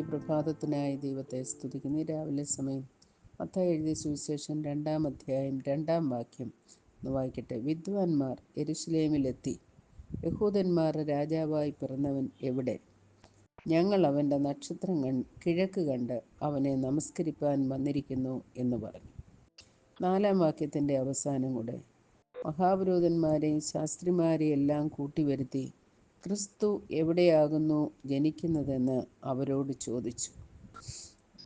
പ്രഭാതത്തിനായി ദൈവത്തെ സ്തുതിക്കുന്നു. ഈ രാവിലെ സമയം അത്ത എഴുതിയ സുവിശേഷം രണ്ടാം അധ്യായം രണ്ടാം വാക്യം എന്ന് വായിക്കട്ടെ. വിദ്വാൻമാർ എരുസലേമിലെത്തി യഹൂദന്മാർ രാജാവായി പിറന്നവൻ എവിടെ? ഞങ്ങൾ അവന്റെ നക്ഷത്രം കണ് കിഴക്ക് കണ്ട് അവനെ നമസ്കരിപ്പാൻ വന്നിരിക്കുന്നു എന്ന് പറഞ്ഞു. നാലാം വാക്യത്തിന്റെ അവസാനം കൂടെ മഹാപുരോധന്മാരെയും ശാസ്ത്രിമാരെയും എല്ലാം കൂട്ടിവരുത്തി ക്രിസ്തു എവിടെയാകുന്നു ജനിക്കുന്നതെന്ന് അവരോട് ചോദിച്ചു.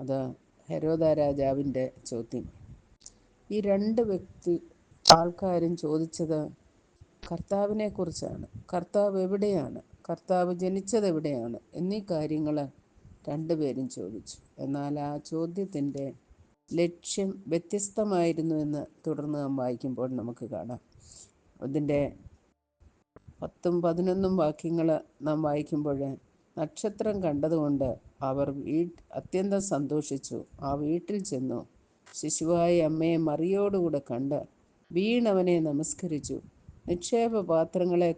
അത് ഹരോദ രാജാവിന്റെ ചോദ്യം. ഈ രണ്ട് വ്യക്തി ആൾക്കാരും ചോദിച്ചത് കർത്താവിനെ കുറിച്ചാണ്. കർത്താവ് എവിടെയാണ്? കർത്താവ് ജനിച്ചത് എവിടെയാണ്? എന്നീ കാര്യങ്ങൾ രണ്ടുപേരും ചോദിച്ചു. എന്നാൽ ആ ചോദ്യത്തിന്റെ ലക്ഷ്യം വ്യത്യസ്തമായിരുന്നു എന്ന് തുടർന്ന് നാം വായിക്കുമ്പോൾ നമുക്ക് കാണാം. അതിന്റെ പത്തും പതിനൊന്നും വാക്യങ്ങൾ നാം വായിക്കുമ്പോൾ നക്ഷത്രം കണ്ടതുകൊണ്ട് അവർ വീ അത്യന്തം സന്തോഷിച്ചു. ആ വീട്ടിൽ ചെന്നു. ശിശുവായ അമ്മയെ മറിയോടുകൂടെ കണ്ട് വീണവനെ നമസ്കരിച്ചു. നിക്ഷേപ പാത്രങ്ങളെ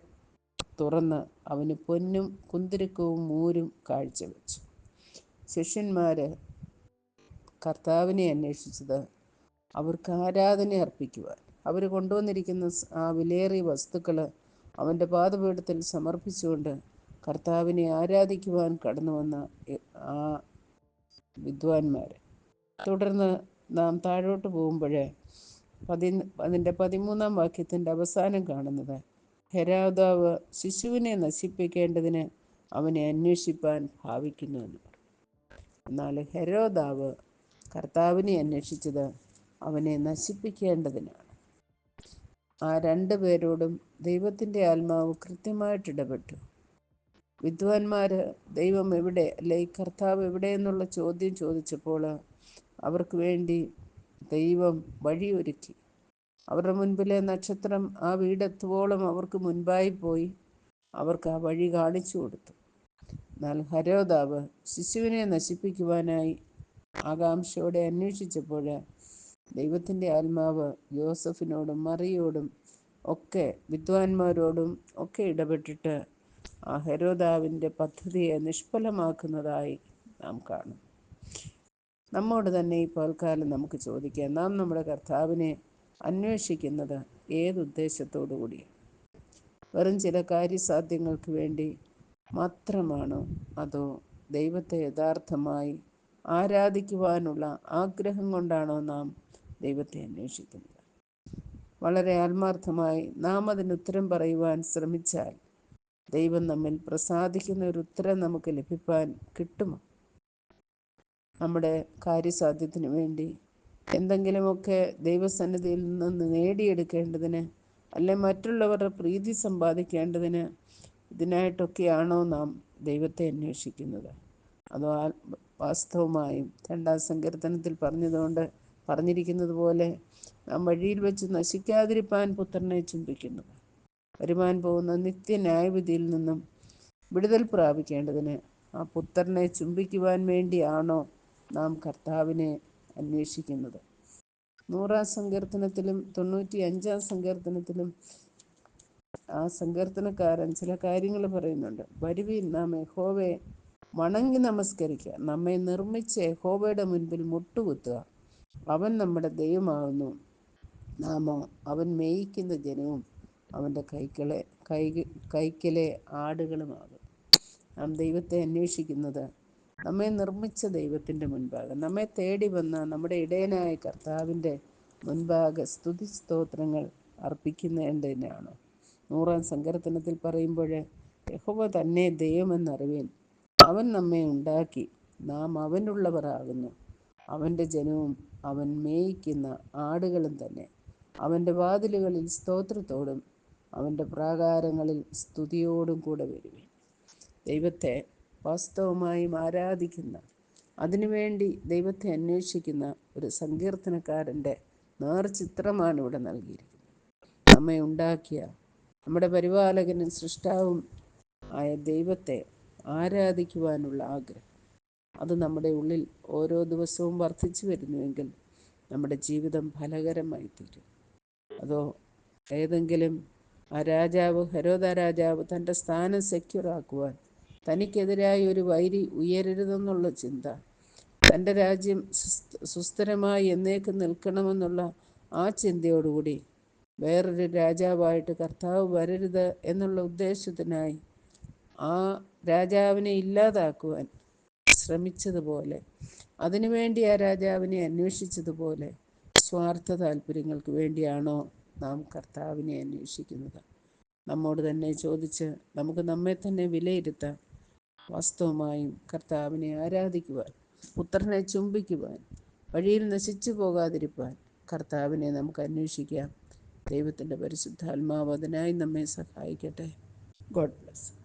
തുറന്ന് അവന് പൊന്നും കുന്തിരുക്കവും മൂരും കാഴ്ചവെച്ചു. ശിഷ്യന്മാർ കർത്താവിനെ അന്വേഷിച്ചത് അവർക്ക് ആരാധന അർപ്പിക്കുവാൻ. അവർ കൊണ്ടുവന്നിരിക്കുന്ന ആ വിലയേറിയ വസ്തുക്കൾ അവന്റെ പാദപീഠത്തിൽ സമർപ്പിച്ചുകൊണ്ട് കർത്താവിനെ ആരാധിക്കുവാൻ കടന്നു വന്ന ആ വിദ്വാൻമാർ തുടർന്ന് നാം താഴോട്ട് പോകുമ്പോൾ പതി അതിന്റെ പതിമൂന്നാം വാക്യത്തിന്റെ അവസാനം കാണുന്നത് ഹെരാദാവ് ശിശുവിനെ നശിപ്പിക്കേണ്ടതിന് അവനെ അന്വേഷിപ്പാൻ ഭാവിക്കുന്നു എന്ന് പറയും എന്നാൽ ഹെരോദാവ് കർത്താവിനെ അന്വേഷിച്ചത് അവനെ നശിപ്പിക്കേണ്ടതിനാണ്. ആ രണ്ടു പേരോടും ദൈവത്തിന്റെ ആത്മാവ് കൃത്യമായിട്ട് ഇടപെട്ടു. വിദ്വാൻമാർ ദൈവം എവിടെ? അല്ലെ? കർത്താവ് എവിടെ? എന്നുള്ള ചോദ്യം ചോദിച്ചപ്പോൾ അവർക്ക് വേണ്ടി ദൈവം വഴിയൊരുക്കി. അവരുടെ മുൻപിലെ നക്ഷത്രം ആ വീടെത്തുവോളം അവർക്ക് മുൻപായി പോയി അവർക്ക് ആ വഴി കാണിച്ചു കൊടുത്തു. എന്നാൽ ഹരോദാവ് ശിശുവിനെ നശിപ്പിക്കുവാനായി ആകാംക്ഷയോടെ അന്വേഷിച്ചപ്പോൾ ദൈവത്തിന്റെ ആത്മാവ് യോസഫിനോടും മറിയോടും ഒക്കെ വിദ്വാൻമാരോടും ഒക്കെ ഇടപെട്ടിട്ട് ആ ഹെരോദാവിന്റെ പദ്ധതിയെ നിഷ്ഫലമാക്കുന്നതായി നാം കാണും. നമ്മോട് തന്നെ ഈ പോൽക്കാലം നമുക്ക് ചോദിക്കാം. നാം നമ്മുടെ കർത്താവിനെ അന്വേഷിക്കുന്നത് ഏതുദ്ദേശത്തോടു കൂടിയാണ് വെറും ചില കാര്യസാധ്യങ്ങൾക്ക് വേണ്ടി മാത്രമാണോ അതോ ദൈവത്തെ യഥാർത്ഥമായി ആരാധിക്കുവാനുള്ള ആഗ്രഹം കൊണ്ടാണോ നാം ദൈവത്തെ അന്വേഷിക്കുന്നത്. വളരെ ആത്മാർത്ഥമായി നാം അതിന് ഉത്തരം പറയുവാൻ ശ്രമിച്ചാൽ ദൈവം നമ്മിൽ പ്രസാദിക്കുന്ന ഒരു ഉത്തരം നമുക്ക് ലഭിക്കാൻ കിട്ടുമോ? നമ്മുടെ കാര്യസാധ്യത്തിന് വേണ്ടി എന്തെങ്കിലുമൊക്കെ ദൈവസന്നിധിയിൽ നിന്ന് നേടിയെടുക്കേണ്ടതിന് അല്ലെ മറ്റുള്ളവരുടെ പ്രീതി സമ്പാദിക്കേണ്ടതിന് ഇതിനായിട്ടൊക്കെയാണോ നാം ദൈവത്തെ അന്വേഷിക്കുന്നത്? അതോ വാസ്തവമായും രണ്ടാം സങ്കീർത്തനത്തിൽ പറഞ്ഞതുകൊണ്ട് പറഞ്ഞിരിക്കുന്നത് പോലെ നാം വഴിയിൽ വെച്ച് നശിക്കാതിരിപ്പാൻ പുത്രനെ ചുംബിക്കുന്നു. വരുവാൻ പോകുന്ന നിത്യന്യായവിധിയിൽ നിന്നും വിടുതൽ പ്രാപിക്കേണ്ടതിന് ആ പുത്രനെ ചുംബിക്കുവാൻ വേണ്ടിയാണോ നാം കർത്താവിനെ അന്വേഷിക്കുന്നത്. നൂറാം സങ്കീർത്തനത്തിലും തൊണ്ണൂറ്റി അഞ്ചാം സങ്കീർത്തനത്തിലും ആ സങ്കീർത്തനക്കാരൻ ചില കാര്യങ്ങൾ പറയുന്നുണ്ട്. വരുവിൽ നാം യഹോവയെ വണങ്ങി നമസ്കരിക്കുക. നമ്മെ നിർമ്മിച്ച് യഹോവയുടെ മുൻപിൽ മുട്ടുകുത്തുക. അവൻ നമ്മുടെ ദൈവമാകുന്നു. നാമോ അവൻ മേയിക്കുന്ന ജനവും അവന്റെ കൈക്കളെ കൈ കൈക്കലെ ആടുകളുമാകും. നാം ദൈവത്തെ അന്വേഷിക്കുന്നത് നമ്മെ നിർമ്മിച്ച ദൈവത്തിന്റെ മുൻപാകെ. നമ്മെ തേടി വന്ന നമ്മുടെ ഇടയനായ കർത്താവിന്റെ മുൻപാകെ സ്തുതി സ്തോത്രങ്ങൾ അർപ്പിക്കുന്നതിനാണ് നൂറാം സങ്കീർത്തനത്തിൽ പറയുമ്പോൾ യഹോവ തന്നെ ദൈവമെന്നറിവേൻ അവൻ നമ്മെ ഉണ്ടാക്കി. നാം അവനുള്ളവരാകുന്നു. അവന്റെ ജനവും അവൻ മേയിക്കുന്ന ആടുകളും തന്നെ. അവന്റെ വാതിലുകളിൽ സ്തോത്രത്തോടും അവന്റെ പ്രാകാരങ്ങളിൽ സ്തുതിയോടും കൂടെ വരുവേ ദൈവത്തെ വാസ്തവമായും ആരാധിക്കുന്ന അതിനുവേണ്ടി ദൈവത്തെ അന്വേഷിക്കുന്ന ഒരു സങ്കീർത്തനക്കാരന്റെ നേർചിത്രമാണ് ഇവിടെ നൽകിയിരിക്കുന്നത്. നമ്മെ ഉണ്ടാക്കിയ നമ്മുടെ പരിപാലകനും സൃഷ്ടാവും ആയ ദൈവത്തെ ആരാധിക്കുവാനുള്ള ആഗ്രഹം. അത് നമ്മുടെ ഉള്ളിൽ ഓരോ ദിവസവും വർദ്ധിച്ചു വരുന്നുവെങ്കിൽ നമ്മുടെ ജീവിതം ഫലകരമായി തീരും. അതോ ഏതെങ്കിലും ആ രാജാവ് ഹരോദ രാജാവ് തന്റെ സ്ഥാനം സെക്യൂർ ആക്കുവാൻ തനിക്കെതിരായി ഒരു വൈരി ഉയരരുതെന്നുള്ള ചിന്ത തന്റെ രാജ്യം സുസ്ഥ- സുസ്ഥിരമായി എന്നേക്കും നിൽക്കണമെന്നുള്ള ആ ചിന്തയോടുകൂടി വേറൊരു രാജാവായിട്ട് കർത്താവ് വരരുത് എന്നുള്ള ഉദ്ദേശത്തിനായി ആ രാജാവിനെ ഇല്ലാതാക്കുവാൻ ശ്രമിച്ചതുപോലെ. അതിനുവേണ്ടി ആ രാജാവിനെ അന്വേഷിച്ചതുപോലെ. സ്വാർത്ഥ താല്പര്യങ്ങൾക്ക് വേണ്ടിയാണോ നാം കർത്താവിനെ അന്വേഷിക്കുന്നത്? നമ്മോട് തന്നെ ചോദിച്ച് നമുക്ക് നമ്മെ തന്നെ വിലയിരുത്താം വാസ്തവമായും കർത്താവിനെ ആരാധിക്കുവാൻ പുത്രനെ ചുംബിക്കുവാൻ വഴിയിൽ നശിച്ചു പോകാതിരിപ്പാൻ കർത്താവിനെ നമുക്ക് അന്വേഷിക്കാം. ദൈവത്തിന്റെ പരിശുദ്ധാത്മാവ് അതിനായി നമ്മെ സഹായിക്കട്ടെ. God bless